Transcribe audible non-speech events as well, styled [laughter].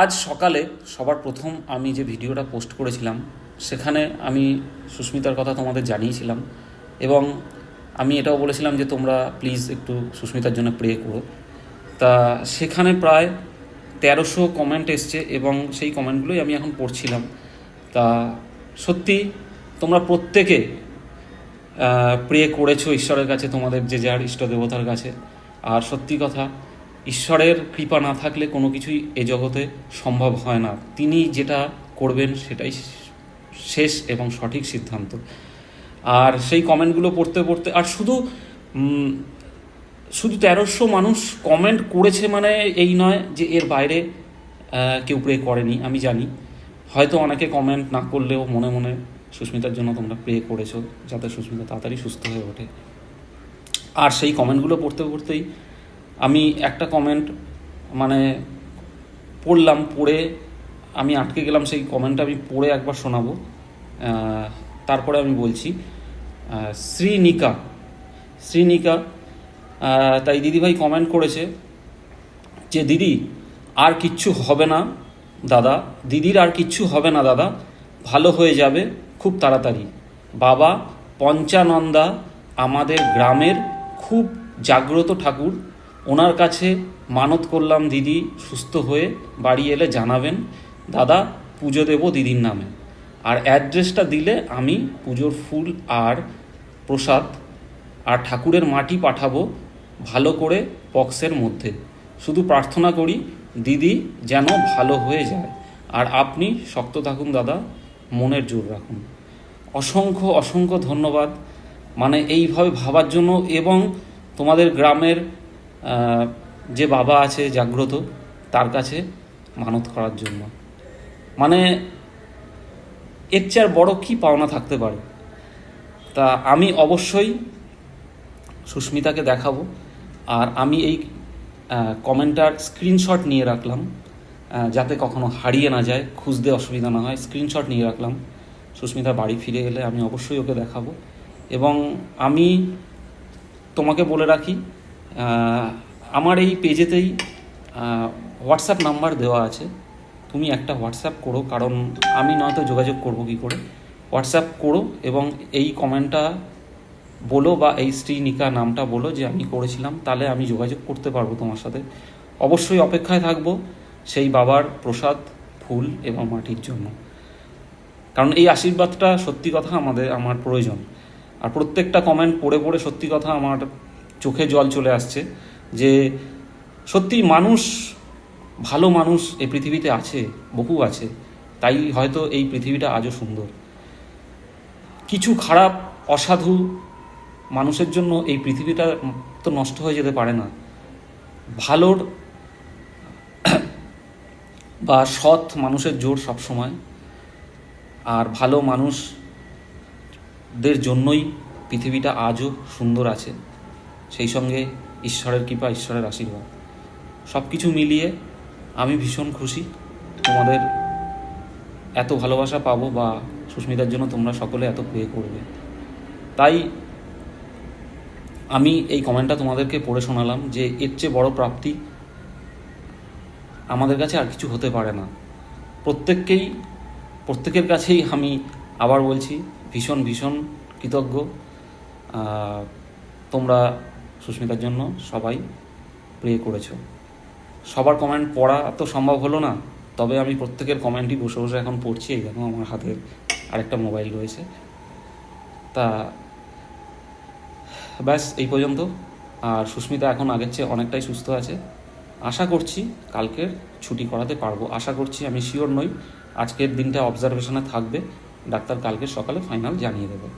আজ সকালে সবার প্রথম আমি যে ভিডিওটা পোস্ট করেছিলাম, সেখানে আমি সুস্মিতার কথা তোমাদের জানিয়েছিলাম এবং আমি এটাও বলেছিলাম যে তোমরা প্লিজ একটু সুস্মিতার জন্য প্রে করো। তা সেখানে প্রায় তেরোশো কমেন্ট এসছে এবং সেই কমেন্টগুলোই আমি এখন পড়ছিলাম। তা সত্যি তোমরা প্রত্যেকে প্রে করেছ ঈশ্বরের কাছে, তোমাদের যে যার ইষ্ট দেবতার কাছে। আর সত্যি কথা ঈশ্বরের কৃপা না থাকলে কোনো কিছুই এ জগতে সম্ভব হয় না। তিনি যেটা করবেন সেটাই শেষ এবং সঠিক সিদ্ধান্ত। আর সেই কমেন্টগুলো পড়তে পড়তে, আর শুধু শুধু তেরোশো মানুষ কমেন্ট করেছে মানে এই নয় যে এর বাইরে কেউ প্রে করেনি, আমি জানি। হয়তো অনেকে কমেন্ট না করলেও মনে মনে সুস্মিতার জন্য তোমরা প্রে করেছ, যাতে সুস্মিতা তাড়াতাড়ি সুস্থ হয়ে ওঠে। আর সেই কমেন্টগুলো পড়তে পড়তেই আমি একটা কমেন্ট মানে পড়লাম, পড়ে আমি আটকে গেলাম, সেই কমেন্টটা আমি পড়ে একবার শোনাবো। তারপরে আমি বলছি শ্রীনিকা শ্রীনিকা তাই দিদিভাই কমেন্ট করেছে যে, দিদি, আর কিচ্ছু হবে না, দাদা। দিদির আর কিচ্ছু হবে না, দাদা। ভালো হয়ে যাবে খুব তাড়াতাড়ি। বাবা পঞ্চানন্দা আমাদের গ্রামের খুব জাগ্রত ঠাকুর। ওনার কাছে মানত করলাম দিদি সুস্থ হয়ে বাড়ি এলে জানাবেন, দাদা, পুজো দেবো দিদির নামে। আর অ্যাড্রেসটা দিলে আমি পুজোর ফুল আর প্রসাদ আর ঠাকুরের মাটি পাঠাবো ভালো করে বক্সের মধ্যে। শুধু প্রার্থনা করি দিদি যেন ভালো হয়ে যায়। আর আপনি শক্ত থাকুন দাদা, মনের জোর রাখুন। অসংখ্য অসংখ্য ধন্যবাদ। মানে এইভাবে ভাবার জন্য এবং তোমাদের গ্রামের যে বাবা আছে জাগ্রত, তার কাছে মানত করার জন্য। মানে এর চেয়ে আর বড় কী পাওনা থাকতে পারে? তা আমি অবশ্যই সুস্মিতাকে দেখাবো, আর আমি এই কমেন্টার স্ক্রিনশট নিয়ে রাখলাম যাতে কখনো হারিয়ে না যায়, খুঁজতে অসুবিধা না হয়, স্ক্রিনশট নিয়ে রাখলাম। সুস্মিতা বাড়ি ফিরে এলে আমি অবশ্যই ওকে দেখাবো। এবং আমি তোমাকে বলে রাখি আমার এই পেজেতেই হোয়াটসঅ্যাপ নাম্বার দেওয়া আছে। তুমি একটা হোয়াটসঅ্যাপ করো, কারণ আমি নয়তো যোগাযোগ করব কি করে। হোয়াটসঅ্যাপ করো এবং এই কমেন্টটা বলো বা এই শ্রীনিকা নামটা বলো যে আমি করেছিলাম, তাহলে আমি যোগাযোগ করতে পারব তোমার সাথে। অবশ্যই অপেক্ষায় থাকব সেই বাবার প্রসাদ, ফুল এবং মাটির জন্য। কারণ এই আশীর্বাদটা সত্যি কথা আমাদের, আমার প্রয়োজন। আর প্রত্যেকটা কমেন্ট পড়ে পড়ে সত্যি কথা আমার চোখে জল চলে আসছে যে সত্যি মানুষ, ভালো মানুষ এই পৃথিবীতে আছে, বহু আছে, তাই হয়তো এই পৃথিবীটা আজও সুন্দর। কিছু খারাপ, অসাধু মানুষের জন্য এই পৃথিবীটা তো নষ্ট হয়ে যেতে পারে না। ভালোর [clears throat] বা সৎ মানুষের জোর সবসময়, আর ভালো মানুষদের জন্যই পৃথিবীটা আজও সুন্দর আছে। সেই সঙ্গে ঈশ্বরের কৃপা, ঈশ্বরের আশীর্বাদ। সব কিছু মিলিয়ে আমি ভীষণ খুশি। তোমাদের এত ভালোবাসা পাবো বা সুস্মিতার জন্য তোমরা সকলে এত প্রে করবে। তাই আমি এই কমেন্টটা তোমাদেরকে পড়ে শোনালাম যে এর চেয়ে বড় প্রাপ্তি আমাদের কাছে আর কিছু হতে পারে না। প্রত্যেককেই, প্রত্যেকের কাছেই আমি আবার বলছি, ভীষণ ভীষণ কৃতজ্ঞ। তোমরা সুস্মিতার জন্য সবাই প্রে করেছ। সবার কমেন্ট পড়া তো সম্ভব হলো না, তবে আমি প্রত্যেকের কমেন্টই বসে বসে এখন পড়ছি, এই দেখো আমার হাতে আরেকটা মোবাইল রয়েছে। তা ব্যাস, এই পর্যন্ত। আর সুস্মিতা এখন আগের চেয়ে অনেকটাই সুস্থ আছে। আশা করছি কালকের ছুটি করাতে পারব। আশা করছি আমি শিওর নই। আজকের দিনটা অবজারভেশনে থাকবে। ডাক্তার কালকে সকালে ফাইনাল জানিয়ে দেবে।